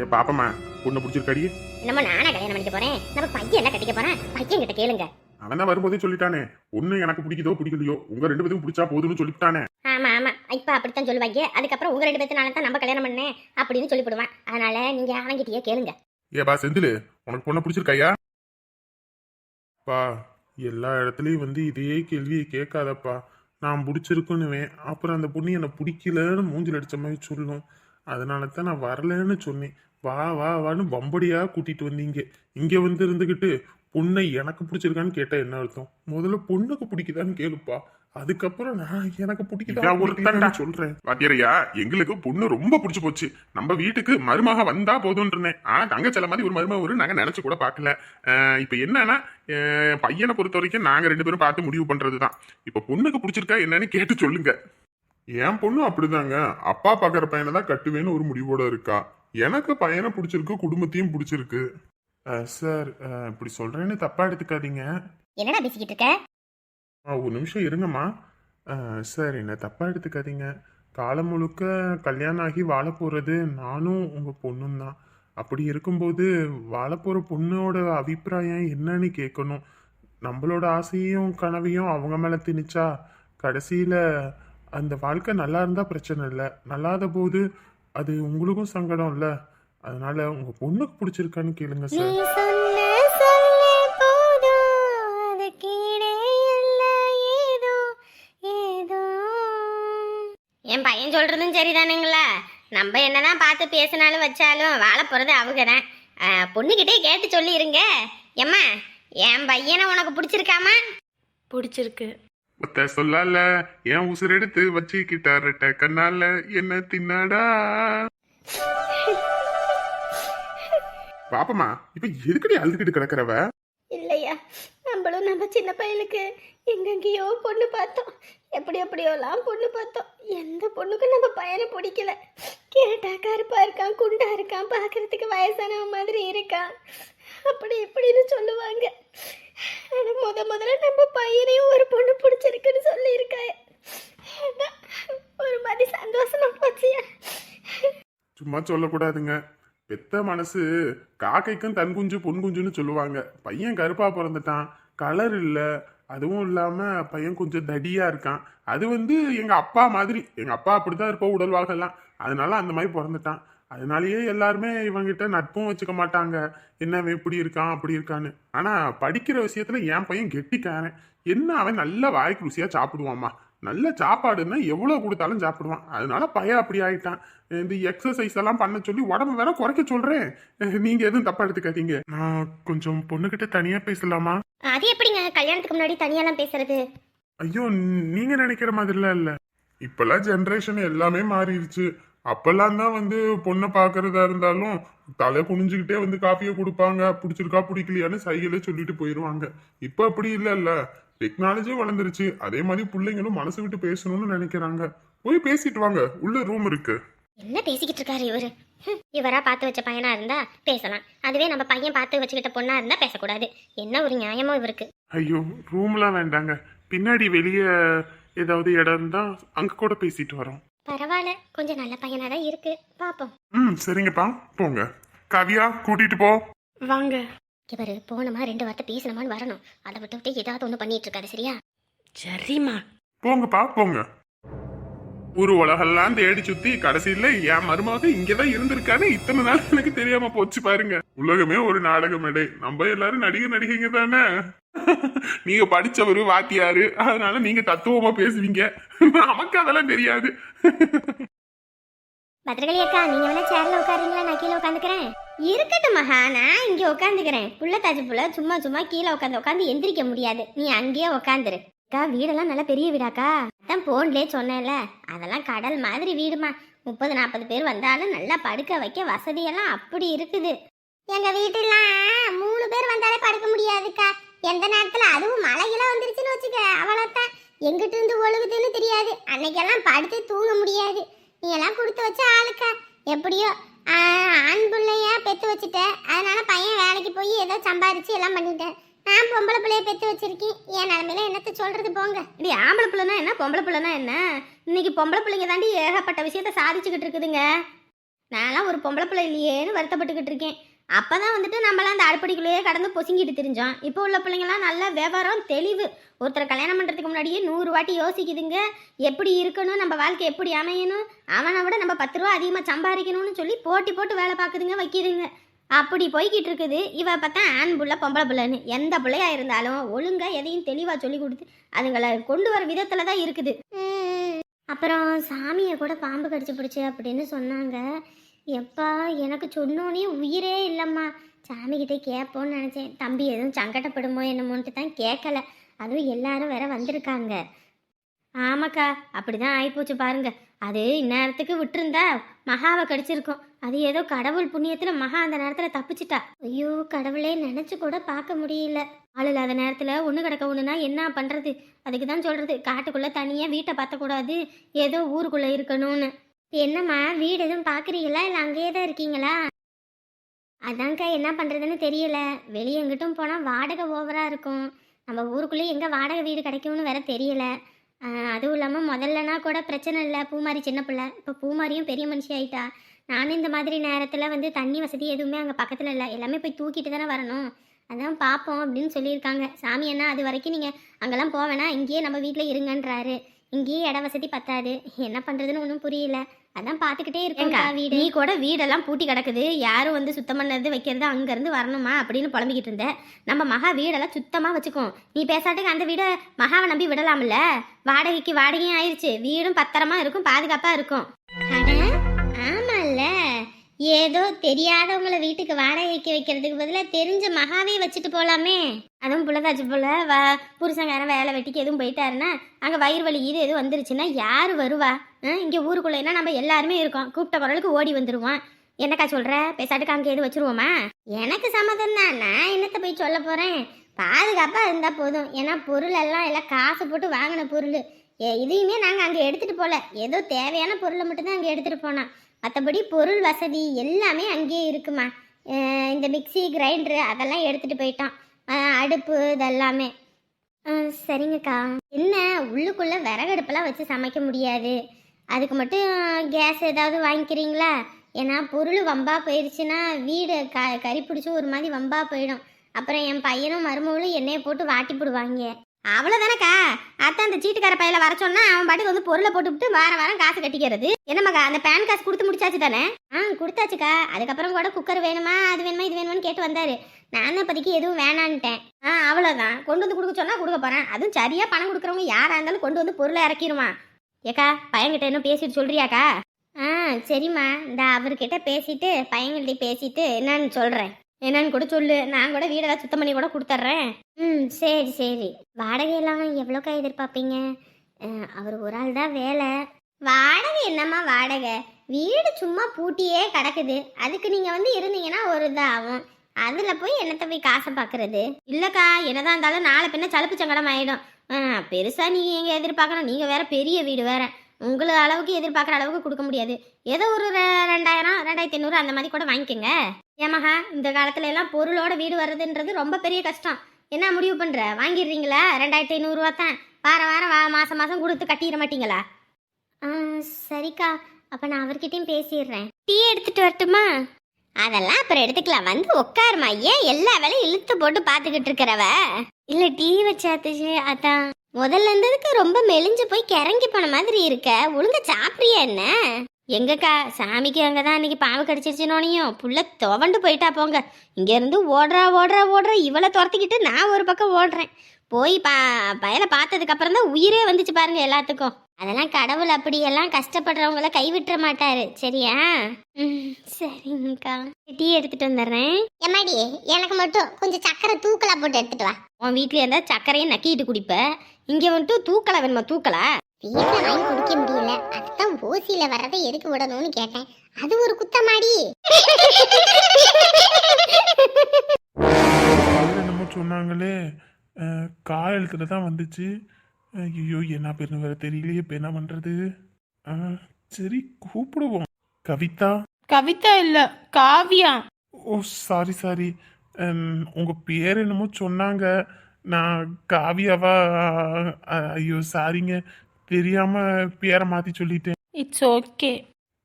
ஏ பாப்பம்மா பொண்ணு பிடிச்சிருக்காடி. என்னமோ நானா கல்யாணம் பண்ணிக்க போறேன்? நம்ம பையன் என்ன கட்டிக்க போறேன்? பையன் கிட்ட கேளுங்க. அவன் தான் வரும்போதே சொல்லிட்டானே பொண்ணு எனக்கு பிடிக்குதோ பிடிக்கலையோ உங்க ரெண்டு பேரும் பிடிச்சா போதும்னு சொல்லிட்டானே. ஆமா ஆமா. இப்ப அப்படித்தான் சொல்லுவாங்க. அதுக்கப்புறம் உங்க ரெண்டு பேத்தினால தான் நம்ம கல்யாணம் பண்ணேன் அப்படின்னு சொல்லிவிடுவான். அதனால நீங்க அவன்கிட்டயே கேளுங்க. ஏப்பா செந்தில் உனக்கு பொண்ணு பிடிச்சிருக்காயா? பா எல்லா இடத்துலயும் வந்து இதே கேள்வியை கேட்காதப்பா. நான் பிடிச்சிருக்குன்னுவேன் அப்புறம் அந்த பொண்ணு என்னை பிடிக்கலன்னு மூஞ்சில் அடிச்ச மாதிரி சொல்லும். அதனால தான் நான் வரலன்னு சொன்னேன். வா வா வான்னு பம்படியா கூட்டிட்டு வந்தீங்க. இங்க வந்து இருந்துகிட்டு பொண்ணை எனக்கு பிடிச்சிருக்கான்னு கேட்டா என்ன அர்த்தம்? முதல்ல பொண்ணுக்கு பிடிக்குதான்னு கேளுப்பா. அதுக்கப்புறம் நான் எனக்கு பிடிக்குதா சொல்றேன். வாத்தியாரையா எங்களுக்கு பொண்ணு ரொம்ப பிடிச்சு போச்சு. நம்ம வீட்டுக்கு மருமக வந்தா போதும்னு ஆனா தங்கச்சல மாதிரி ஒரு மருமக ஒரு நாங்க நினைச்சு கூட பார்க்கல. இப்ப என்னன்னா பையனை பொறுத்த வரைக்கும் நாங்க ரெண்டு பேரும் பார்த்து முடிவு பண்றதுதான். இப்ப பொண்ணுக்கு பிடிச்சிருக்கா என்னன்னு கேட்டு சொல்லுங்க. என் பொண்ணு அப்படிதாங்க. அப்பா பாக்குற பையனை தான் கட்டுவேன்னு ஒரு முடிவோட இருக்கா. எனக்கு பையனை பிடிச்சிருக்கு குடும்பத்தையும் பிடிச்சிருக்கு. சார் இப்படி சொல்றேன்னு தப்பா எடுத்துக்காதீங்க. என்னடா பேசிக்கிட்டு இருக்க? ஒரு நிமிஷம் இருங்கம்மா. சார் என்ன தப்பாக எடுத்துக்காதீங்க. காலம் முழுக்க கல்யாணம் ஆகி வாழ போகிறது நானும் உங்கள் பொண்ணும் தான். அப்படி இருக்கும்போது வாழ போகிற பொண்ணோட அபிப்பிராயம் என்னன்னு கேட்கணும். நம்மளோட ஆசையும் கனவையும் அவங்க மேலே திணிச்சா கடைசியில் அந்த வாழ்க்கை நல்லா இருந்தால் பிரச்சனை இல்லை. நல்லாத போது அது உங்களுக்கும் சங்கடம் இல்லை. அதனால உங்கள் பொண்ணுக்கு பிடிச்சிருக்கான்னு கேளுங்க சார் சொன்ன சொல்லே போதும். அதுக்கீடே இல்ல ஏதோ ஏதோ. என் பையன் சொல்றதும் சரிதானுங்களா? நம்ம என்னதான் பார்த்து பேசினாலும் வச்சாலும் வாழ போறது அவங்க தான் பொண்ணுகிட்டே கேட்டு சொல்லிருங்க. எம்மா என் பையனை உனக்கு பிடிச்சிருக்காமா? பிடிச்சிருக்கு. ஒத்த சொல்லால என் உசுரெடுத்து வச்சுக்கிட்டாரட்ட கண்ணால என்ன தின்னாடா? பாப்பமா இப்ப எதுக்கடி அழுதுகிட்டு கிடக்குறவ? இல்லையா நம்மளும் நம்ம சின்ன பையனுக்கு எங்கெங்கேயோ பொண்ணு பார்த்தோம். எப்படி எப்படியோலாம் பொண்ணு பார்த்தோம். எந்த பொண்ணுக்கும் நம்ம பையனை பிடிக்கல. கேட்டா கருப்பா இருக்கான் குண்டா இருக்கான் பார்க்கறதுக்கு வயசானவன் மாதிரி இருக்கான். அப்படி இப்படின்னு சொல்லுவாங்க. ஆனால் முத முதல்ல நம்ம பையனையும் ஒரு பொண்ணு பிடிச்சிருக்குன்னு சொல்லியிருக்காய. ஒரு மாதிரி சந்தோஷமா போச்சு. சும்மா சொல்லக்கூடாதுங்க. பெத்த மனசு காக்கைக்கும் தன் குஞ்சு பொன் குஞ்சுன்னு சொல்லுவாங்க. பையன் கருப்பா பிறந்துட்டான். கலர் இல்லை. அதுவும் இல்லாம பையன் கொஞ்சம் தடியா இருக்கான். அது வந்து எங்க அப்பா மாதிரி. எங்க அப்பா அப்படிதான் இருப்போம் உடல்வாகலாம் அதனால அந்த மாதிரி பிறந்துட்டான். அதனாலயே எல்லாருமே இவங்கிட்ட நட்பும் வச்சுக்க மாட்டாங்க. என்ன இப்படி இருக்கான் அப்படி இருக்கான்னு. ஆனா படிக்கிற விஷயத்துல என் பையன் கெட்டிக்காரன். என்ன அவன் நல்ல வாய்க்கு ருசியா சாப்பிடுவாம்மா நல்ல சாப்பாடுன்னா எவ்வளவு கொடுத்தாலும் சாப்பிடுவான். அதனால பையன் அப்படி ஆயிட்டான். இந்த எக்ஸசைஸ் எல்லாம் பண்ண சொல்லி உடம்பு வேற குறைக்க சொல்றேன். நீங்க எதுவும் தப்பா எடுத்துக்காதீங்க. நான் கொஞ்சம் பொண்ணுகிட்ட தனியா பேசலாமா? அது எப்படிங்க? கல்யாணத்துக்கு முன்னாடி தனியாலாம் பேசுறது? ஐயோ நீங்க நினைக்கிற மாதிரிலாம் இல்ல. இப்பெல்லாம் ஜென்ரேஷன் எல்லாமே மாறிடுச்சு. அப்பெல்லாம் தான் வந்து பொண்ணை பாக்குறதா இருந்தாலும் தலை குனிஞ்சுக்கிட்டே வந்து காஃபியை கொடுப்பாங்க. பிடிச்சிருக்கா பிடிக்கலையான்னு சைகளே சொல்லிட்டு போயிடுவாங்க இப்போ அப்படி இல்லைல்ல. டெக்னாலஜியும் வளர்ந்துருச்சு. அதே மாதிரி பிள்ளைங்களும் மனசு விட்டு பேசணும்னு நினைக்கிறாங்க. போய் பேசிட்டு வாங்க. உள்ள ரூம் இருக்கு. என்ன பேசிக்கிட்டு இருக்காரு இவரு? இவரா பார்த்து வச்ச பையனா இருந்தா பேசலாம். அதுவே நம்ம பையன் பார்த்து வச்சுக்கிட்ட பொண்ணா இருந்தா பேசக்கூடாது. என்ன ஒரு நியாயமோ இவருக்கு. ஐயோ ரூம்லாம் வேண்டாங்க. பின்னாடி வெளியே ஏதாவது இடம் இருந்தா அங்க கூட பேசிட்டு வரோம். பரவாயில்ல கொஞ்சம் நல்ல பையனா தான் இருக்கு. பாப்போம். ம் சரிங்கப்பா. போங்க. கவியா கூட்டிட்டு போ. வாங்க. இவரு போனமா ரெண்டு வார்த்தை பேசணுமான்னு வரணும். அதை விட்டு விட்டு ஏதாவது ஒண்ணு பண்ணிட்டு இருக்காரு சரியா? சரிம்மா. போங்கப்பா போங்க. ஒரு உலகெல்லாம் தேடி சுத்தி கடைசியில என் மருமக இங்கதான் இருந்திருக்கான்னு இத்தனை நாள் எனக்கு தெரியாம போச்சு பாருங்க. உலகமே ஒரு நாடக மேடை நம்ம எல்லாரும் நடிகர் நடிகைங்க தானே? நீங்க படிச்சவரு வாத்தியாரு அதனால நீங்க தத்துவமா பேசுவீங்க. நமக்கு அதெல்லாம் தெரியாது. பத்திரகாளி அக்கா நீங்க வேணா சேர்ல உட்காருங்களா? நான் கீழே உட்காந்துக்கிறேன். இருக்கட்டும் மகா நான் இங்க உட்காந்துக்கிறேன். புள்ள தாஜி புள்ள சும்மா சும்மா கீழே உட்காந்து உட்காந்து எந்திரிக்க முடியாது. நீ அங்கேயே உட்காந்துரு. அக்கா வீடெல்லாம் நல்ல பெரிய வீடாக்கா? அதான் போன்லேயே சொன்னேன்ல. அதெல்லாம் கடல் மாதிரி வீடுமா. முப்பது நாற்பது பேர் வந்தாலும் நல்லா படுக்க வைக்க வசதியெல்லாம் அப்படி இருக்குது. எங்க வீட்டுலாம் மூணு பேர் வந்தாலே படுக்க முடியாதுக்கா. எந்த நேரத்துல? அதுவும் மழையெல்லாம் வந்துருச்சுன்னு வச்சுக்க அவ்வளோதான் எங்கிட்ட இருந்து ஒழுகுதுன்னு தெரியாது. அன்னைக்கெல்லாம் படுத்து தூங்க முடியாது. நீ எல்லாம் கொடுத்து வச்ச ஆளுக்கா. எப்படியோ ஆண் பிள்ளையா பெத்து வச்சுட்ட. அதனால பையன் வேலைக்கு போய் ஏதோ சம்பாதிச்சு எல்லாம் பண்ணிட்டேன். நான் பொம்பளை பிள்ளைய பெற்று வச்சிருக்கேன். என் நிலமையில என்னத்த சொல்றது போங்க. இப்படி ஆம்பளை பிள்ளைனா என்ன? பொம்பளை பிள்ளைனா என்ன? இன்னைக்கு பொம்பளை பிள்ளைங்க தாண்டி ஏகப்பட்ட விஷயத்த சாதிச்சுக்கிட்டு இருக்குதுங்க. நான்லாம் ஒரு பொம்பளை பிள்ளை இல்லையேன்னு வருத்தப்பட்டுக்கிட்டு இருக்கேன். அப்போ தான் வந்துட்டு நம்மளாம் அந்த அடுப்படிக்குள்ளேயே கடந்து பொசுங்கிட்டு தெரிஞ்சோம். இப்போ உள்ள பிள்ளைங்களாம் நல்ல விவரம் தெளிவு. ஒருத்தரை கல்யாணம் பண்ணுறதுக்கு முன்னாடியே நூறு வாட்டி யோசிக்குதுங்க. எப்படி இருக்கணும்? நம்ம வாழ்க்கை எப்படி அமையணும்? அவனை விட நம்ம பத்து ரூபா அதிகமாக சம்பாதிக்கணும்னு சொல்லி போட்டி போட்டு வேலை பார்க்குதுங்க வைக்கிதுங்க. அப்படி போய்கிட்டு இருக்குது இவ பார்த்தா ஆண் புள்ள பொம்பளை புள்ளன்னு. எந்த பிள்ளையா இருந்தாலும் ஒழுங்கா எதையும் தெளிவாக சொல்லி கொடுத்து அதுங்களை கொண்டு வர விதத்தில் தான் இருக்குது. அப்புறம் சாமியை கூட பாம்பு கடிச்சு பிடிச்சு அப்படின்னு சொன்னாங்க. எப்பா எனக்கு சொன்னோன்னே உயிரே இல்லைம்மா. சாமிக்கிட்ட கேட்போன்னு நினச்சேன். தம்பி எதுவும் சங்கடப்படுமோ என்னமோன்ட்டு தான் கேட்கல அதுவும் எல்லாரும் வேற வந்திருக்காங்க. ஆமாக்கா அப்படிதான் ஆகிப்போச்சு பாருங்க. அது இந்நேரத்துக்கு விட்டுருந்தா மகாவை கடிச்சிருக்கோம். அது ஏதோ கடவுள் புண்ணியத்துல மகா அந்த நேரத்துல தப்பிச்சிட்டா. ஐயோ கடவுளே நினைச்சு கூட பார்க்க முடியல. ஆள் இல்லாத நேரத்துல ஒண்ணு கிடக்க ஒண்ணுனா என்ன பண்றது? அதுக்கு தான் சொல்றது. காட்டுக்குள்ள தனியா வீட்டை பார்த்தக்கூடாது ஏதோ ஊருக்குள்ள இருக்கணும்னு. என்னம்மா வீடு எதுவும் பாக்குறீங்களா இல்ல அங்கேயே தான் இருக்கீங்களா? அதான்க்கா என்ன பண்றதுன்னு தெரியல. வெளியே எங்கிட்டும் போனா வாடகை ஓவரா இருக்கும். நம்ம ஊருக்குள்ளேயே எங்க வாடகை வீடு கிடைக்கும்னு வேற தெரியல. அதுவும் இல்லாமல் முதல்லனா கூட பிரச்சனை இல்லை. பூமாரி சின்ன பிள்ளை. இப்போ பூமாரியும் பெரிய மனுஷி ஆயிட்டா. நானும் இந்த மாதிரி நேரத்தில் வந்து தண்ணி வசதி எதுவுமே அங்கே பக்கத்தில் இல்லை. எல்லாமே போய் தூக்கிட்டு தானே வரணும். அதான் பார்ப்போம் அப்படின்னு சொல்லியிருக்காங்க. சாமி அண்ணா அது வரைக்கும் நீங்கள் அங்கெல்லாம் போவேனா இங்கேயே நம்ம வீட்டில் இருங்கன்றாரு. இங்கேயே இட வசதி பத்தாது. என்ன பண்ணுறதுன்னு ஒன்றும் புரியல. அதான் பார்த்துக்கிட்டே இருக்கேன்க்கா வீடு. நீ கூட வீடெல்லாம் பூட்டி கிடக்குது. யாரும் வந்து சுத்தம் பண்ணது வைக்கிறது அங்கேருந்து வரணுமா அப்படின்னு புலம்பிக்கிட்டு இருந்த. நம்ம மகா வீடெல்லாம் சுத்தமாக வச்சுக்கோம் நீ பேசாட்டுக்கு அந்த வீடை மகாவை நம்பி விடலாம்ல? வாடகைக்கு வாடகையும் ஆயிடுச்சு வீடும் பத்திரமா இருக்கும் பாதுகாப்பாக இருக்கும். ஏதோ தெரியாதவங்கள வீட்டுக்கு வாடகைக்கு வைக்கிறதுக்கு பதிலாக தெரிஞ்ச மகாவே வச்சுட்டு போகலாமே அதுவும் புள்ளதாச்சு போல வ புருஷங்காரன் வேலை வெட்டிக்கு எதுவும் போயிட்டாருன்னா அங்கே வயிறு வலி இது எதுவும் வந்துருச்சுன்னா யார் வருவா? இங்கே ஊருக்குள்ளேனா நம்ம எல்லாருமே இருக்கோம். கூப்பிட்ட குரலுக்கு ஓடி வந்துடுவோம் என்னக்கா சொல்கிற பேசாட்டுக்கு அங்கே எதுவும் வச்சுருவோமா? எனக்கு சம்மதம் தான் நான் என்னத்தை போய் சொல்ல போகிறேன் பாதுகாப்பாக இருந்தால் போதும். ஏன்னா பொருள் எல்லாம் எல்லாம் காசு போட்டு வாங்கின பொருள். இதையுமே நாங்கள் அங்கே எடுத்துகிட்டு போகல ஏதோ தேவையான பொருளை மட்டும்தான் அங்கே எடுத்துகிட்டு போனோம். மற்றபடி பொருள் வசதி எல்லாமே அங்கேயே இருக்குமா? இந்த மிக்ஸி கிரைண்டரு அதெல்லாம் எடுத்துகிட்டு போயிட்டோம் அடுப்பு இதெல்லாமே. சரிங்கக்கா. என்ன உள்ளுக்குள்ளே விறகடுப்பெல்லாம் வச்சு சமைக்க முடியாது. அதுக்கு மட்டும் கேஸ் ஏதாவது வாங்கிக்கிறீங்களா? ஏன்னா பொருள் வம்பா போயிடுச்சுன்னா வீடு க கறி பிடிச்சி ஒரு மாதிரி வம்பா போயிடும். அப்புறம் என் பையனும் மருமகளும் எண்ணெயை போட்டு வாட்டி போடுவாங்க. அவ்வளோதானக்கா அத்தான் அந்த சீட்டுக்கார பையில வர சொன்னா அவன் பாட்டுக்கு வந்து பொருளை போட்டுவிட்டு வாரம் வாரம் காசு கட்டிக்கிறது. என்னம்மாக்கா அந்த பேன் காசு கொடுத்து முடிச்சாச்சு தானே? ஆ கொடுத்தாச்சுக்கா. அதுக்கப்புறம் கூட குக்கர் வேணுமா அது வேணுமா இது வேணுமான்னு கேட்டு வந்தாரு. நான் இப்போதைக்கு எதுவும் வேணான்ட்டேன். ஆ அவ்வளோதான் கொண்டு வந்து கொடுக்க சொன்னா கொடுக்க போறேன். அதுவும் சரியா பணம் கொடுக்குறவங்க யாரா இருந்தாலும் கொண்டு வந்து பொருளை இறக்கிருமா ஏக்கா பையன்கிட்ட இன்னும் பேசிட்டு சொல்றியாக்கா? ஆ சரிம்மா. இந்த அவர்கிட்ட பேசிட்டு பையன்கிட்ட பேசிட்டு என்னன்னு சொல்கிறேன் என்னன்னு கூட சொல்லு. நான் கூட வீடெல்லாம் சுத்தம் பண்ணி கூட கொடுத்துட்றேன் ம் சரி சரி. வாடகையெல்லாம் எவ்வளோக்கா எதிர்பார்ப்பீங்க? அவர் ஒரு ஆள் தான் வேலை. வாடகை என்னம்மா வாடகை? வீடு சும்மா பூட்டியே கிடக்குது. அதுக்கு நீங்கள் வந்து இருந்தீங்கன்னா ஒரு இது ஆகும். அதில் போய் என்னத்தை போய் காசை பார்க்கறது? இல்லைக்கா என்னதான் இருந்தாலும் நாளை பின்ன சலுப்பு சங்கடம் ஆயிடும். பெருசாக நீங்கள் எங்கே எதிர்பார்க்கணும்? நீங்கள் வேற பெரிய வீடு வேற. உங்களை அளவுக்கு எதிர்பார்க்குற அளவுக்கு கொடுக்க முடியாது. ஏதோ ஒரு ரெண்டாயிரம் ரெண்டாயிரத்தி ஐநூறு அந்த மாதிரி கூட வாங்கிக்கோங்க. ஏமாஹா இந்த காலத்துல எல்லாம் பொருளோட வீடு வர்றதுன்றது ரொம்ப பெரிய கஷ்டம். என்ன முடிவு பண்ற? வாங்கிடுறீங்களா? ரெண்டாயிரத்தி ஐநூறுரூவா தான். வாரம் வாரம் வா மாசம் மாசம் கொடுத்து கட்டிட மாட்டீங்களா? ஆ சரிக்கா. அப்ப நான் அவர்கிட்டயும் பேசிடுறேன். டீ எடுத்துட்டு வரட்டுமா? அதெல்லாம் அப்புறம் எடுத்துக்கலாம். வந்து உட்காருமா. ஏன் எல்லா வேலையும் இழுத்து போட்டு பார்த்துக்கிட்டு இருக்கிறவ? இல்ல டீ வச்சாத்துச்சு அதான். முதல்ல இருந்ததுக்கு ரொம்ப மெலிஞ்சு போய் கிறங்கி போன மாதிரி இருக்க. ஒழுங்கா சாப்பிட்றியா என்ன? எங்கக்கா சாமிக்கு அங்கே தான் அன்னைக்கு பாம்பு கடிச்சிருச்சுனோனையும். புள்ள துவண்டு போயிட்டா போங்க. இங்கேருந்து ஓடுறா ஓடுறா ஓடுறா. இவளை துரத்திக்கிட்டு நான் ஒரு பக்கம் ஓடுறேன். போய் பா பயலை பார்த்ததுக்கு அப்புறம் தான் உயிரே வந்துச்சு பாருங்க எல்லாத்துக்கும். அதெல்லாம் கடவுள் அப்படியெல்லாம் கஷ்டப்படுறவங்கள கைவிட்டுற மாட்டாரு. சரியா? ம், சரிங்கக்கா. டீ எடுத்துட்டு வந்துடுறேன். எம்மாடி எனக்கு மட்டும் கொஞ்சம் சக்கரை தூக்கலா போட்டு எடுத்துட்டு வா. உன் வீட்ல இருந்தா சக்கரையும் நக்கிட்டு குடிப்ப. இங்க வந்துட்டு தூக்கலா வேணுமா தூக்கலா? வீட்டில் வாங்கி குடிக்க முடியல. அதுதான் ஓசியில வர்றதை எதுக்கு விடணும்னு கேட்டேன். அது ஒரு குத்தமாடி. என்னமோ சொன்னாங்களே அஹ், காயெழுத்துல தான் வந்துச்சு. ஐயோ என்ன பேருன்னு வேற தெரியலையே இப்போ என்ன பண்றது? அஹ், சரி கூப்பிடுவோம். கவிதா? கவிதா இல்ல காவியா. ஓ சாரி சாரி. உங்க பேர் என்னமோ சொன்னாங்க. நான் காவியாவா ஐயோ சாரிங்க. தெரியாம பேரை மாத்தி சொல்லிட்டேன். இட்ஸ் ஓகே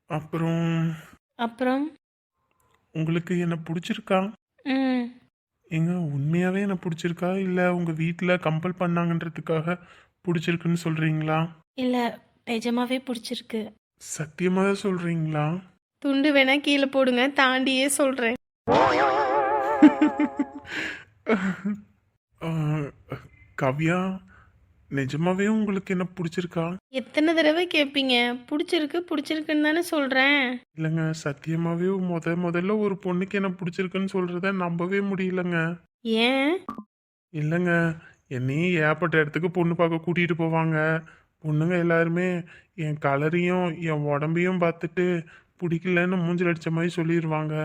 அப்புறம்? அப்புறம்? உங்களுக்கு என்ன பிடிச்சிருக்கா? ம். ஏங்க உண்மையாவே என்ன பிடிச்சிருக்கா? இல்லை உங்க வீட்டில் கம்பல் பண்ணாங்கன்றதுக்காக பிடிச்சிருக்குன்னு சொல்றீங்களா? இல்லை நிஜமாவே பிடிச்சிருக்கு. சத்தியமாக தான் சொல்றீங்களா? துண்டு வேணா கீழே போடுங்க தாண்டியே சொல்கிறேன் ஆஹ், கவ்யா நிஜமாவே உங்களுக்கு என்ன பிடிச்சிருக்கா? எத்தனை தடவை கேட்பீங்க பிடிச்சிருக்கு பிடிச்சிருக்குன்னு தானே சொல்கிறேன் இல்லைங்க சத்தியமாவே முத முதல்ல ஒரு பொண்ணுக்கு என்ன பிடிச்சிருக்குன்னு சொல்றத நம்பவே முடியலங்க. ஏன்? இல்லைங்க என்னையும் ஏற்பட்ட இடத்துக்கு பொண்ணு பார்க்க கூட்டிகிட்டு போவாங்க. பொண்ணுங்க எல்லாருமே என் கலரையும் என் உடம்பையும் பார்த்துட்டு பிடிக்கலன்னு மூஞ்சில் அடித்த மாதிரி சொல்லிடுவாங்க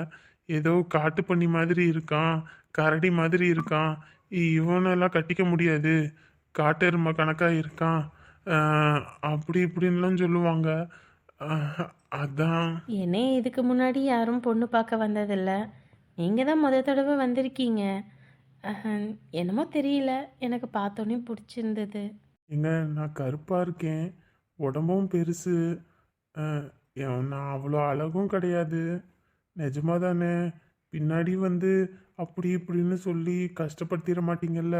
ஏதோ காட்டு பண்ணி மாதிரி இருக்கான் கரடி மாதிரி இருக்கான். இவனெல்லாம் கட்டிக்க முடியாது. காட்டெருமை கணக்காக இருக்கான். அப்படி இப்படின்லாம் சொல்லுவாங்க. அதான். என்னே இதுக்கு முன்னாடி யாரும் பொண்ணு பார்க்க வந்ததில்ல. நீங்கள் தான் முத தடவை வந்திருக்கீங்க. என்னமோ தெரியல. எனக்கு பார்த்தோன்னே பிடிச்சிருந்தது. ஏங்க நான் கருப்பாக இருக்கேன். உடம்பும் பெருசு. நான் அவ்வளோ அழகும் கிடையாது. நிஜமா தானே பின்னாடி வந்து அப்படி இப்படின்னு சொல்லி கஷ்டப்படுத்திட மாட்டீங்கல்ல?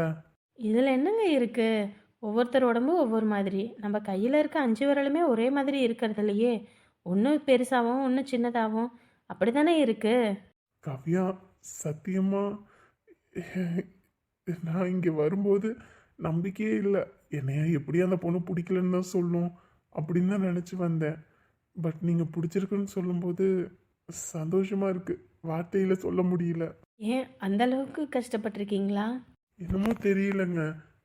இதில் என்னங்க இருக்குது ஒவ்வொருத்தர் உடம்பு ஒவ்வொரு மாதிரி. நம்ம கையில் இருக்க அஞ்சு விரலுமே ஒரே மாதிரி இருக்கிறது இல்லையே. ஒன்று பெருசாகவும் ஒன்று சின்னதாகவும். அப்படி தானே இருக்குது கவ்யா சத்தியமா? நான் இங்கே வரும்போது நம்பிக்கையே இல்லை. என்னைய எப்படி அந்த பொண்ணு பிடிக்கலன்னு தான் சொல்லும். அப்படின்னு தான் நினச்சி வந்தேன். பட் நீங்கள் பிடிச்சிருக்குன்னு சொல்லும்போது சந்தோஷமா இருக்கு. வார்த்தையில் சொல்ல முடியல. ஏன்? அந்த அளவுக்கு கஷ்டப்பட்டிருக்கீங்களா? என்னமோ தெரியலங்க.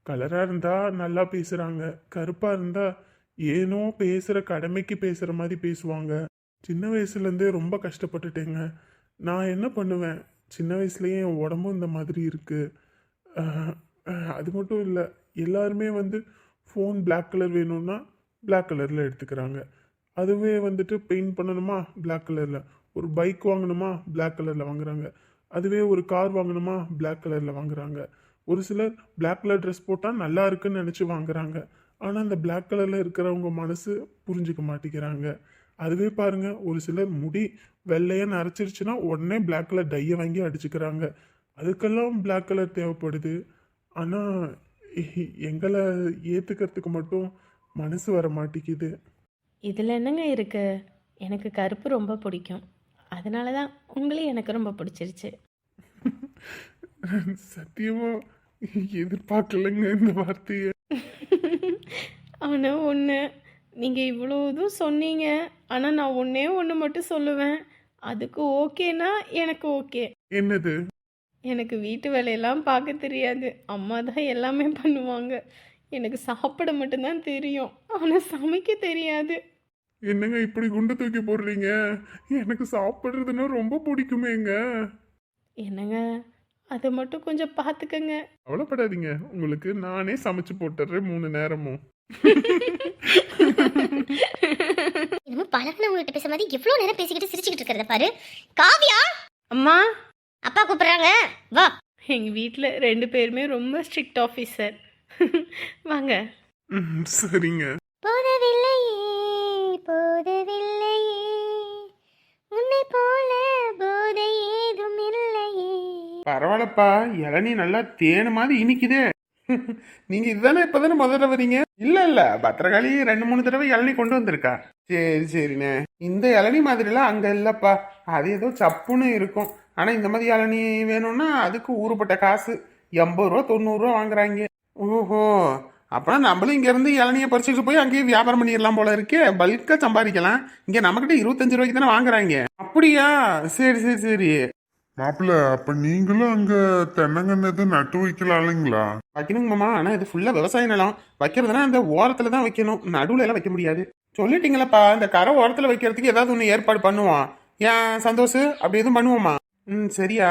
கலராக இருந்தா நல்லா பேசுகிறாங்க கருப்பாக இருந்தா ஏனோ பேசுகிற கடமைக்கு பேசுகிற மாதிரி பேசுவாங்க. சின்ன வயசுலேருந்தே ரொம்ப கஷ்டப்பட்டுட்டேங்க. நான் என்ன பண்ணுவேன்? சின்ன வயசுலேயே என் உடம்பும் இந்த மாதிரி இருக்குது அது மட்டும் இல்லை. எல்லாருமே வந்து ஃபோன் Black கலர் வேணும்னா Black கலரில் எடுத்துக்கிறாங்க. அதுவே வந்துட்டு பெயிண்ட் பண்ணணுமா? Black கலரில் ஒரு பைக் வாங்கணுமா? பிளாக் கலரில் வாங்குறாங்க. அதுவே ஒரு கார் வாங்கணுமா? பிளாக் கலரில் வாங்குறாங்க. ஒரு சிலர் பிளாக் கலர் ட்ரெஸ் போட்டால் நல்லா இருக்குன்னு நினச்சி வாங்குறாங்க. ஆனால் அந்த பிளாக் கலரில் இருக்கிறவங்க மனசு புரிஞ்சுக்க மாட்டேங்கிறாங்க. அதுவே பாருங்க ஒரு சிலர் முடி வெள்ளையாக நரைச்சிருச்சுன்னா உடனே பிளாக் கலர் டையை வாங்கி அடிச்சுக்கிறாங்க. அதுக்கெல்லாம் பிளாக் கலர் தேவைப்படுது. ஆனால் எங்களை ஏற்றுக்கிறதுக்கு மட்டும் மனசு வர மாட்டேங்குது. இதில் என்னங்க இருக்குது எனக்கு கருப்பு ரொம்ப பிடிக்கும். அதனால தான் உங்களையும் எனக்கு ரொம்ப பிடிச்சிருச்சு. சத்தியமா எதிர்பார்க்கலைங்க இந்த வார்த்தையை. ஆனால் ஒன்று நீங்கள் இவ்வளோ இதுவும் சொன்னீங்க. ஆனால் நான் ஒன்றே ஒன்று மட்டும் சொல்லுவேன். அதுக்கு ஓகேனா எனக்கு ஓகே. என்னது? எனக்கு வீட்டு வேலையெல்லாம் பார்க்க தெரியாது. அம்மா தான் எல்லாமே பண்ணுவாங்க. எனக்கு சாப்பிட மட்டும்தான் தெரியும். ஆனால் சமைக்க தெரியாது. என்னங்க இப்படி குண்டு தூக்கி போடுறீங்க? எனக்கு சாப்பிட்றதுன்னா ரொம்ப பிடிக்குமேங்க. என்னங்க? அதை மட்டும் கொஞ்சம் பார்த்துக்கங்க. கவலைப்படாதீங்க. உங்களுக்கு நானே சமைச்சு போட்டுறேன் மூணு நேரமும். என்னமோ பழகினவங்ககிட்ட பேசுற மாதிரி எவ்வளோ நேரம் பேசிக்கிட்டு சிரிச்சுக்கிட்டு இருக்கிறத பாரு. காவியா! அம்மா! அப்பா கூப்பிடுறாங்க. வா. எங்கள் வீட்டில் ரெண்டு பேருமே ரொம்ப ஸ்ட்ரிக்ட் ஆஃபீஸர் வாங்க. ம், சரிங்க. பரவாயில்லப்பா இளநீ நல்லா தேனு மாதிரி இனிக்குதே. நீங்க இதுதானே இப்பதானே முதல்ல வரீங்க இல்ல இல்ல பத்திரகாளி ரெண்டு மூணு தடவை இளநீ கொண்டு வந்திருக்கா. சரி சரிண்ணே. இந்த இளநீ மாதிரிலாம் அங்க இல்லப்பா. அது ஏதோ சப்புன்னு இருக்கும். ஆனா இந்த மாதிரி இளநீ வேணும்னா அதுக்கு ஊறுபட்ட காசு. எண்பது ரூபா தொண்ணூறு ரூபா வாங்குறாங்க. ஓஹோ. அப்பனா நம்மளும் இங்க இருந்து இளநியை பறிச்சுட்டு போய் அங்கேயே வியாபாரம் பண்ணிடலாம் போல இருக்கே. பல்கா சம்பாதிக்கலாம். இங்க நம்மகிட்ட இருபத்தஞ்சு ரூபாய்க்கு தானே வாங்குறாங்க. அப்படியா? சரி சரி சரி. மாப்பிள்ள அப்ப நீங்களும் அங்க தென்னங்கன்னு எதுவும் நட்டு வைக்கலாம் இல்லைங்களா வைக்கணுங்க மாமா. ஆனால் இது ஃபுல்லாக விவசாய நிலம். வைக்கிறதுனா அந்த ஓரத்தில் தான் வைக்கணும். நடுவில் எல்லாம் வைக்க முடியாது. சொல்லிட்டீங்களப்பா இந்த கரை ஓரத்தில் வைக்கிறதுக்கு ஏதாவது ஒன்று ஏற்பாடு பண்ணுவோம். ஏன் சந்தோஷ்? அப்படி எதுவும் பண்ணுவோமா? ம் சரியா.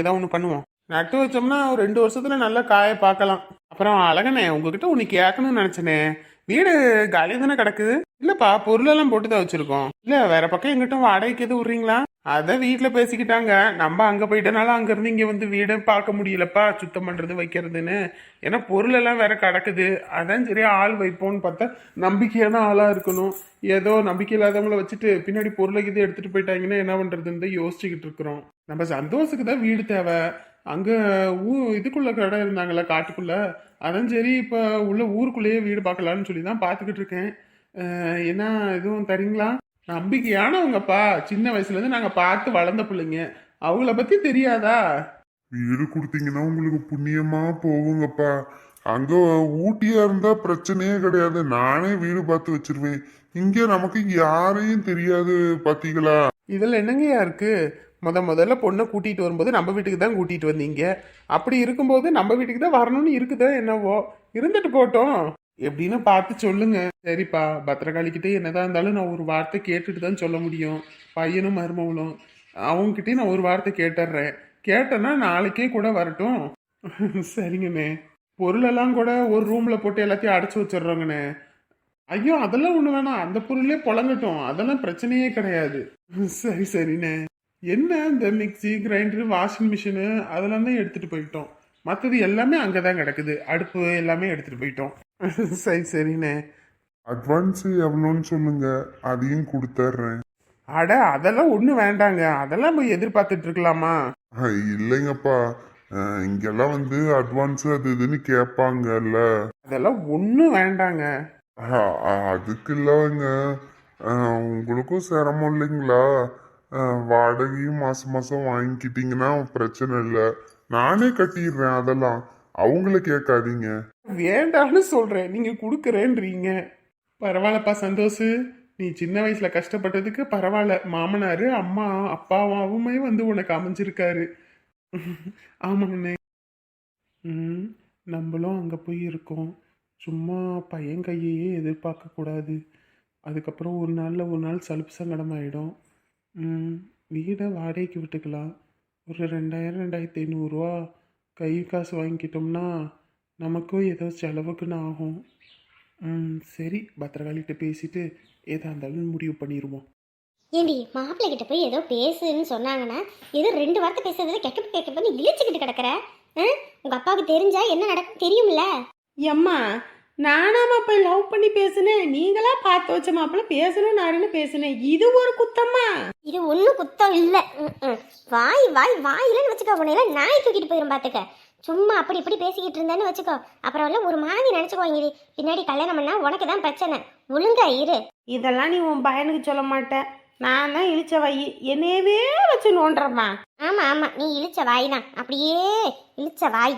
ஏதாவது ஒன்று பண்ணுவோம். நட்டு வச்சோம்னா ஒரு ரெண்டு வருஷத்துல நல்லா காய பார்க்கலாம். அப்புறம் அழகனே உங்ககிட்ட ஒன்று கேட்கணும்னு நினச்சனே. வீடு காலி தானே கிடக்குது? இல்லப்பா பொருளெல்லாம் போட்டு தான் வச்சிருக்கோம். இல்ல வேற பக்கம் எங்கிட்டும் வாடகைக்கு எதுவும் விடுறீங்களா? அதை வீட்டுல பேசிக்கிட்டாங்க. நம்ம அங்க போயிட்டனால அங்க இருந்து இங்க வந்து வீடு பார்க்க முடியலப்பா சுத்தம் பண்றது வைக்கிறதுன்னு. ஏன்னா பொருள் எல்லாம் வேற கிடக்குது. அதான் சரி ஆள் வைப்போம்னு பார்த்தா நம்பிக்கையான ஆளா இருக்கணும். ஏதோ நம்பிக்கை இல்லாதவங்கள வச்சுட்டு பின்னாடி பொருளை இது எடுத்துட்டு போயிட்டாங்கன்னா என்ன பண்றதுன்னு யோசிச்சுக்கிட்டு இருக்கிறோம். நம்ம சந்தோஷத்துக்கு தான் வீடு தேவை. அங்க ஊ இதுக்குள்ள கடை இருந்தாங்கல்ல காட்டுக்குள்ள? அதான் சரி இப்போ உள்ள ஊருக்குள்ளேயே வீடு பார்க்கலான்னு சொல்லி தான் பார்த்துக்கிட்டு இருக்கேன். என்ன எதுவும் தரீங்களா? நம்பிக்கையானவங்கப்பா. சின்ன வயசுல இருந்து நாங்க பார்த்து வளர்ந்த பிள்ளைங்க. அவங்கள பத்தி தெரியாதா? வீடு கொடுத்தீங்கன்னா உங்களுக்கு புண்ணியமா போகுங்கப்பா. அங்க ஊட்டியா இருந்தா பிரச்சனையே கிடையாது. நானே வீடு பார்த்து வச்சிருவேன். இங்க நமக்கு யாரையும் தெரியாது பாத்தீங்களா? இதில் என்னங்கய்யா இருக்கு? முத முதல்ல பொண்ணை கூட்டிகிட்டு வரும்போது நம்ம வீட்டுக்கு தான் கூட்டிகிட்டு வந்தீங்க. அப்படி இருக்கும்போது நம்ம வீட்டுக்கு தான் வரணும்னு இருக்குதோ என்னவோ? இருந்துட்டு போட்டோம். எப்படின்னு பார்த்து சொல்லுங்க. சரிப்பா பத்திரகாளிக்கிட்டே என்னதான் இருந்தாலும் நான் ஒரு வார்த்தை கேட்டுட்டு தான் சொல்ல முடியும். பையனும் மருமகளும். அவங்ககிட்டயும் நான் ஒரு வார்த்தை கேட்டுடுறேன். கேட்டேன்னா நாளைக்கே கூட வரட்டும். சரிங்கண்ணே. பொருளெல்லாம் கூட ஒரு ரூமில் போட்டு எல்லாத்தையும் அடைச்சி வச்சிடுறோங்கண்ணே. ஐயோ அதெல்லாம் ஒன்று வேணாம். அந்த பொருளே புழங்கட்டும். அதெல்லாம் பிரச்சனையே கிடையாது. சரி சரிண்ணே. என்ன இந்த மிக்ஸி கிரைண்டர் வாஷிங் மிஷினு அதெல்லாம் தான் எடுத்துட்டு போயிட்டோம். மற்றது எல்லாமே அங்கே தான் கிடக்குது. அடுப்பு எல்லாமே எடுத்துட்டு போயிட்டோம். சரி சரிண்ணே. அட்வான்ஸ் எவ்வளோன்னு சொல்லுங்க. அதையும் கொடுத்துட்றேன் அட அதெல்லாம் ஒன்றும் வேண்டாங்க. அதெல்லாம் போய் எதிர்பார்த்துட்டு இருக்கலாமா? இல்லைங்கப்பா. இங்கெல்லாம் வந்து அட்வான்ஸ் அது இதுன்னு கேட்பாங்கல்ல. அதெல்லாம் ஒன்றும் வேண்டாங்க. அதுக்கு இல்லைங்க. உங்களுக்கும் சிரமம் இல்லைங்களா? வாடகையும் மாசம் மாசம் வாங்கிக்கிட்டீங்கன்னா பிரச்சனை இல்லை. நானே கட்டிடுறேன் அதெல்லாம். அவங்கள கேட்காதீங்க. வேண்டான்னு சொல்றேன். நீங்க கொடுக்குறேன்றீங்க. பரவாயில்லப்பா சந்தோஷ். நீ சின்ன வயசுல கஷ்டப்பட்டதுக்கு பரவாயில்ல. மாமனார் அம்மா அப்பாவாவுமே வந்து உனக்கு அமைஞ்சிருக்காரு. ஆமாங்கண்ணே ம் நம்மளும் அங்கே போய் இருக்கோம். சும்மா பையன் கையையே எதிர்பார்க்கக்கூடாது. அதுக்கப்புறம் ஒரு நாளில் ஒரு நாள் சலுப்பு சங்கடமாயிடும். வீடை வாடகைக்கு விட்டுக்கலாம். ஒரு ரெண்டாயிரம் ரெண்டாயிரத்தி ஐநூறுரூவா கை காசு வாங்கிக்கிட்டோம்னா நமக்கும் ஏதோ செலவுக்குன்னு ஆகும். ம் சரி பத்திரகாளிகிட்ட பேசிட்டு ஏதா இருந்தாலும் முடிவு பண்ணிடுவோம் ஏண்டி மாப்பிள்ளை கிட்ட போய் ஏதோ பேசுன்னு சொன்னாங்கன்னா ஏதோ ரெண்டு வார்த்தை பேசுறதுல கெக்க கெக்க பண்ணி இழிச்சுக்கிட்டு கிடக்குற? உங்க அப்பாவுக்கு தெரிஞ்சா என்ன நடக்கும் தெரியும்ல? எம்மா நானாமா போய் லவ் பண்ணி பேசுனேன். நீங்களா பார்த்து வச்ச மாப்பிள்ள பேசணும் நாருன்னு பேசுனேன். இது ஒரு குத்தம்மா இது ஒன்றும் குத்தம் இல்லை. வாய் வாய் வாயிலன்னு வச்சுக்கோ உன்னையெல்லாம் நாய் தூக்கிட்டு போயிடும் பார்த்துக்க சும்மா அப்படி இப்படி பேசிக்கிட்டு இருந்தேன்னு வச்சுக்கோ. அப்புறம் எல்லாம் ஒரு மாதிரி நினச்சிக்கோங்க இது பின்னாடி கல்யாணம் பண்ணா உனக்கு தான் பிரச்சனை. ஒழுங்கா இரு. இதெல்லாம் நீ உன் பையனுக்கு சொல்ல மாட்டேன் நான் தான் இழிச்ச வை என்னையவே வச்சு நோண்டுறம்மா. ஆமா ஆமா. நீ இழிச்ச வாய் தான். அப்படியே இழிச்ச வாய்.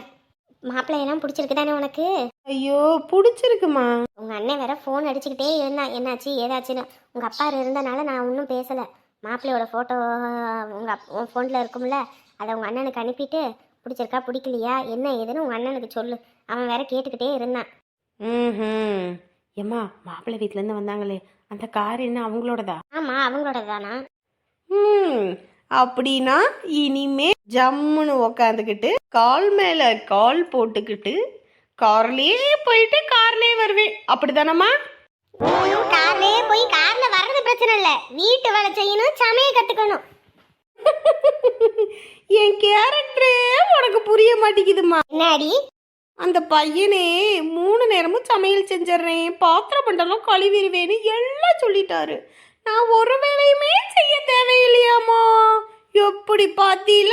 மாப்பிள்ளையெல்லாம் பிடிச்சிருக்கு தானே உனக்கு? ஐயோ பிடிச்சிருக்குமா? உங்க அண்ணன் வேற ஃபோன் அடிச்சுக்கிட்டே இருந்தான் என்னாச்சு ஏதாச்சுன்னு. உங்க அப்பா இருந்தனால நான் ஒன்றும் பேசல. மாப்பிள்ளையோட ஃபோட்டோ உங்க அப் உன் ஃபோனில் இருக்கும்ல அதை உங்க அண்ணனுக்கு அனுப்பிட்டு பிடிச்சிருக்கா பிடிக்கலையா என்ன ஏதுன்னு உங்க அண்ணனுக்கு சொல்லு. அவன் வேற கேட்டுக்கிட்டே இருந்தான். ம் ஏம்மா மாப்பிள்ளை வீட்டிலேருந்து வந்தாங்களே அந்த கார் என்ன அவங்களோடதா? ஆமா அவங்களோட தானா ம் அப்படின்னா இனிமே ஜம்முன்னு உக்காந்துக்கிட்டு கால் மேல கால் போட்டுக்கிட்டு கார்லயே போயிட்டு கார்லயே வருவேன். அப்படிதானம்மா? கார்லயே போய் கார்ல வர்றது பிரச்சனை இல்ல. வீட்டு வேலை செய்யணும் சமைய கத்துக்கணும். என் கேரக்டரே உனக்கு புரிய மாட்டேங்குதுமா என்னடி? அந்த பையனே மூணு நேரமும் சமையல் செஞ்சிடுறேன். பாத்திரம் பண்டெல்லாம் கழுவிடுவேன்னு எல்லாம் சொல்லிட்டாரு. நான் ஒரு வேலையுமே செய்ய தேவையில்லையாமா எப்படி பாத்தீல?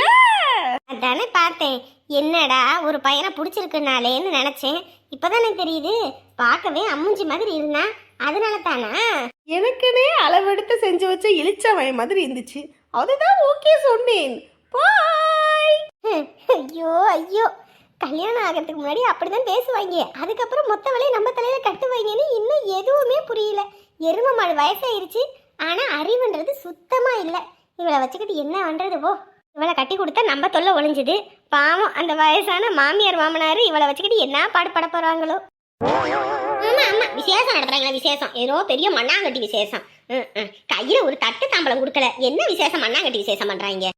அதானே பார்த்தேன். என்னடா ஒரு பையனை பிடிச்சிருக்குனாலேன்னு நினைச்சேன். இப்பதானே தெரியுது பார்க்கவே அம்முஞ்சி மாதிரி இருந்தா அதனால தானா எனக்குனே அளவெடுத்து செஞ்சு வச்ச இளிச்சவன் மாதிரி இருந்துச்சு. அதுதான் ஓகே சொன்னேன். பாய்! ஐயோ ஐயோ. கல்யாணம் ஆகிறதுக்கு முன்னாடி அப்படிதான் பேசுவாங்க. அதுக்கப்புறம் மொத்த வேலையை நம்ம தலையில கட்டுவாங்கன்னு இன்னும் எதுவுமே புரியல. எரும மாடு வயசாயிருச்சு ஆனா அறிவுன்றது சுத்தமா இல்ல. இவளை வச்சுக்கிட்டு என்ன பண்ணுறது போ? இவளை கட்டி கொடுத்தா நம்ம தொல்லை ஒளிஞ்சுது. பாவம் அந்த வயசான மாமியார் மாமனார் இவளை வச்சுக்கிட்டு என்ன பாடுபட போகிறாங்களோ ஆமா ஆமா. விசேஷம் நடத்துறாங்களா விசேஷம். ஏதோ பெரிய மண்ணாங்கட்டி விசேஷம். ம், கையில் ஒரு தட்டு தாம்பளம் கொடுக்கல. என்ன விசேஷம் மண்ணாங்கட்டி விசேஷம் பண்ணுறாங்க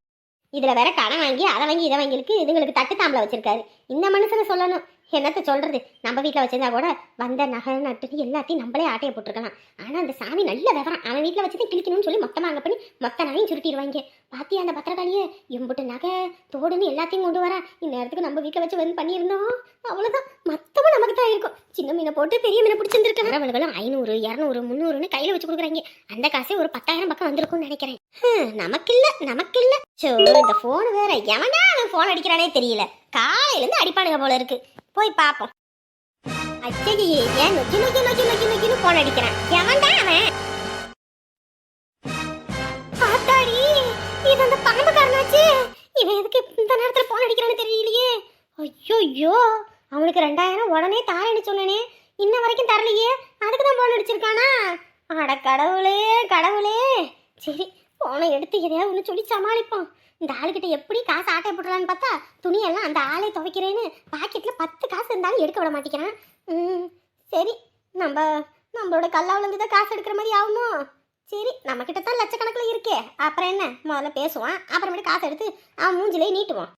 இதுல வேற கடன் வாங்கி அதை வாங்கி இதை வாங்கிருக்கு இதுங்களுக்கு தட்டு தாம்பளம் வச்சிருக்காரு. இந்த மனுஷனை சொல்லணும். என்னத்த சொல்றது? நம்ம வீட்டில் வச்சிருந்தா கூட வந்த நகை நட்டு எல்லாத்தையும் நம்மளே ஆட்டையை போட்டிருக்கலாம். ஆனால் அந்த சாமி நல்ல விவரம். அவன் வீட்டில் வச்சுதான் கிழிக்கணும்னு சொல்லி மொத்தமாக அங்கே பண்ணி மொத்த நகையும் சுருட்டிடுவாங்க. பாத்தியா அந்த பத்திரக்காளியே எம்புட்டு நகை தோடுன்னு எல்லாத்தையும் கொண்டு வரா. இந்நேரத்துக்கு நம்ம வீட்டில் வச்சு வந்து பண்ணியிருந்தோம் அவ்வளோதான் மொத்தமும் நமக்கு தான் இருக்கும். சின்ன மீனை போட்டு பெரிய மீனை பிடிச்சிருந்துருக்காங்க அவளுகளும் ஐநூறு இரநூறு முந்நூறுன்னு கையில் வச்சு கொடுக்குறாங்க. அந்த காசே ஒரு பத்தாயிரம் பக்கம் வந்திருக்கும்னு நினைக்கிறேன். நமக்கு இல்ல நமக்கு இல்ல சோ இந்த ஃபோன் வேற எவனா அவன் போன் அடிக்கிறானே தெரியல. காலையிலேருந்து அடிப்பானுங்க போல இருக்கு. போய் பாப்போம். அச்சடியே ஏன் நொக்கி நொக்கி நொக்கி நொக்கி நொக்கின்னு போன் அடிக்கிறான். எவன்டா அவன்? ஆத்தாடி இது அந்த பணம்புக்காரனாச்சு இவன் எதுக்கு இந்த நேரத்துல போன் அடிக்கிறான்னு தெரியலையே. ஐயோ அவனுக்கு ரெண்டாயிரம் உடனே தாரேன்னு சொன்னனே. இன்ன வரைக்கும் தரலையே. அதுக்கு தான் போன் அடிச்சிருக்கானா? அட கடவுளே கடவுளே. சரி போனை எடுத்து எதையாவது ஒன்று சொல்லி சமாளிப்போம். இந்த ஆளுகிட்ட எப்படி காசு ஆட்டை போட்டுடலான்னு பார்த்தா துணியெல்லாம் அந்த ஆளே துவைக்கிறேன்னு பாக்கெட்டில் பத்து காசு இருந்தாலும் எடுக்க விட மாட்டேங்கிறான். ம் சரி நம்ம நம்மளோட கல்லாவிலேருந்து தான் காசு எடுக்கிற மாதிரி ஆகுமோ சரி நம்மக்கிட்ட தான் லட்சக்கணக்கில் இருக்கே. அப்புறம் என்ன? முதல்ல பேசுவான் அப்புறமேட்டு காசு எடுத்து அவன் மூஞ்சிலே நீட்டுவான்.